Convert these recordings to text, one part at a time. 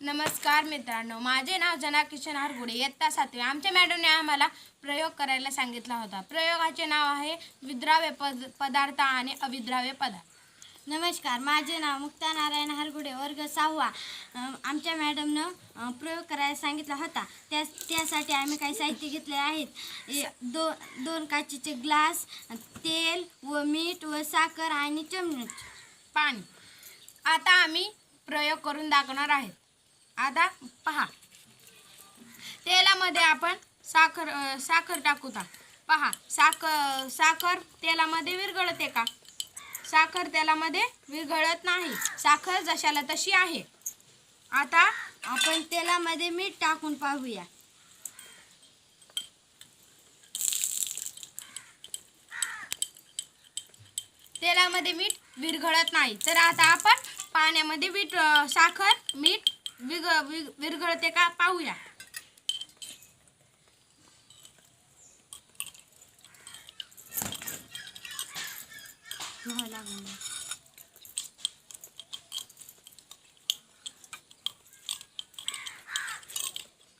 नमस्कार मित्रांनो माझे नाव जना किशन हरगुडे इयत्ता सातवी. आमच्या मॅडमने आम्हाला प्रयोग करायला सांगितला होता. प्रयोगाचे नाव आहे विद्राव्य पद पदार्थ आणि अविद्राव्य पदार्थ. नमस्कार माझे नाव मुक्ता नारायण हरगुडे वर्ग सहावा. आमच्या मॅडमनं प्रयोग करायला सांगितला होता. त्या त्यासाठी आम्ही काही साहित्य घेतले आहेत. दो दोन काचेचे ग्लास तेल व मीठ व साखर आणि चमच. पाणी. आता आम्ही प्रयोग करून दाखवणार आहेत. आता पहा. तेलामध्ये आपण साखर साखर साखर टाकूता पहा साखर साखर तेलामध्ये विरघळते का? साखर तेलामध्ये विरघळत नाही. साखर जशाला तशी आहे. आता आपण तेलामध्ये मीठ टाकून पाहूया. तेलामध्ये मीठ विरघळत नाही. तर आता आपण पाण्यामध्ये मीठ साखर मीठ विग विरघळते का? पाहूया.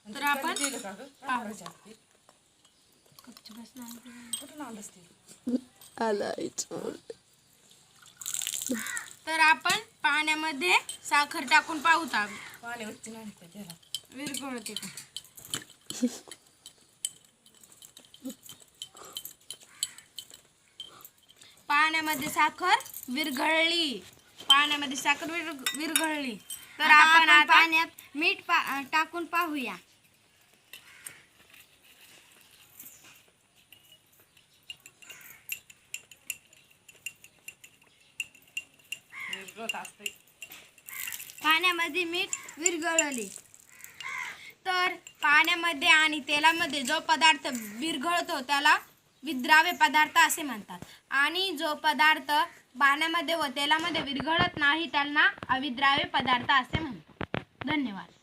तर आपण तर आपण पाण्यामध्ये साखर टाकून पाहूता विरघळते का पाण्यामध्ये साखर विरघळली. पाण्यामध्ये साखर विर विरघळली. तर आपण आता पाण्यात मीठ पा टाकून पाहूया. पाण्यामध्ये मीठ विरघळले. तर पाण्यामध्ये आणि तेलामध्ये जो पदार्थ विरघळतो त्याला विद्राव्य पदार्थ असे म्हणतात. आणि जो पदार्थ पाण्यामध्ये व तेलामध्ये विरघळत नाही त्यांना अविद्राव्य पदार्थ असे म्हणतात. धन्यवाद.